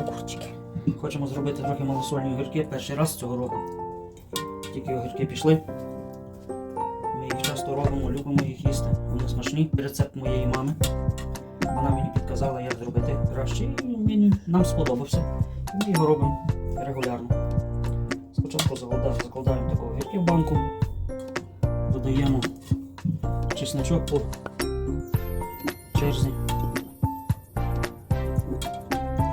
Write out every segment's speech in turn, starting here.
Огурчики. Хочемо зробити трохи малосольні огірки перший раз цього року. Тільки огірки пішли. Ми їх часто робимо, любимо їх їсти. Вони смачні. Рецепт моєї мами. Вона мені підказала, як зробити краще. І нам сподобався. Ми його робимо регулярно. Спочатку закладаємо, таку огірки в банку, додаємо чесночок по черзі.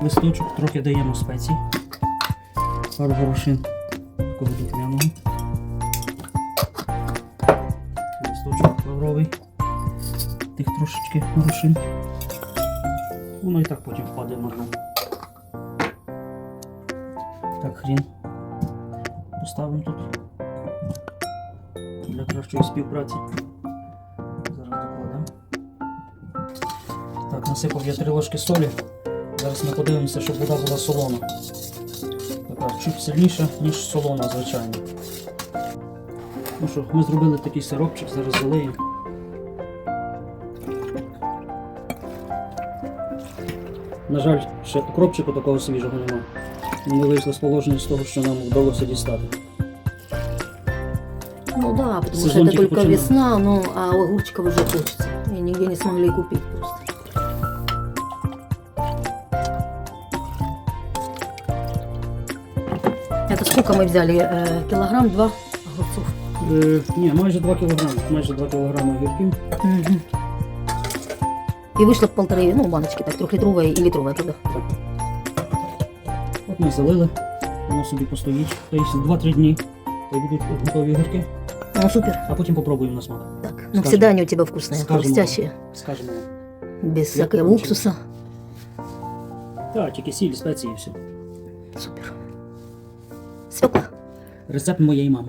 Листочок трохи даємо спецій. Пару горошин такого духмяного. Листочок лавровий. Тих трошечки горошин. Воно і так потім впаде марну. Так, хрін. Поставимо тут для кращої співпраці. Зараз докладемо. Так, насипав я три ложки солі. Зараз ми подивимося, щоб вода була солона. Така чуть сильніша, ніж солона, звичайно. Ну що, ми зробили такий сиропчик, зараз залиємо. На жаль, ще укропчику такого свіжого немає. Ми вийшли з положення з того, що нам вдалося дістати. Ну да, потому что Сезон это только только починал. весна, ну а огурчиков уже хочется. И нигде не смогли купить просто. Это сколько мы взяли? Э, килограмм два огурцов. Е, ні, майже 2 кг. Майже 2 кг огірків. Мгм. И вышло полторы, ну, баночки, так, трехлитровая и литровая, правда? От ми залили, воно собі постоїть. Тобто 2-3 дні. То й будуть готові огірки, Ну, супер. а потім попробуємо на смак. Так, ну, Скажем. всегда они у тебя вкусные, Скажем. хрустящие, Скажемо. без Я всякого получил. уксуса. Так, тільки сіль, спеції і все. Супер. Свекла. Рецепт моєї мами.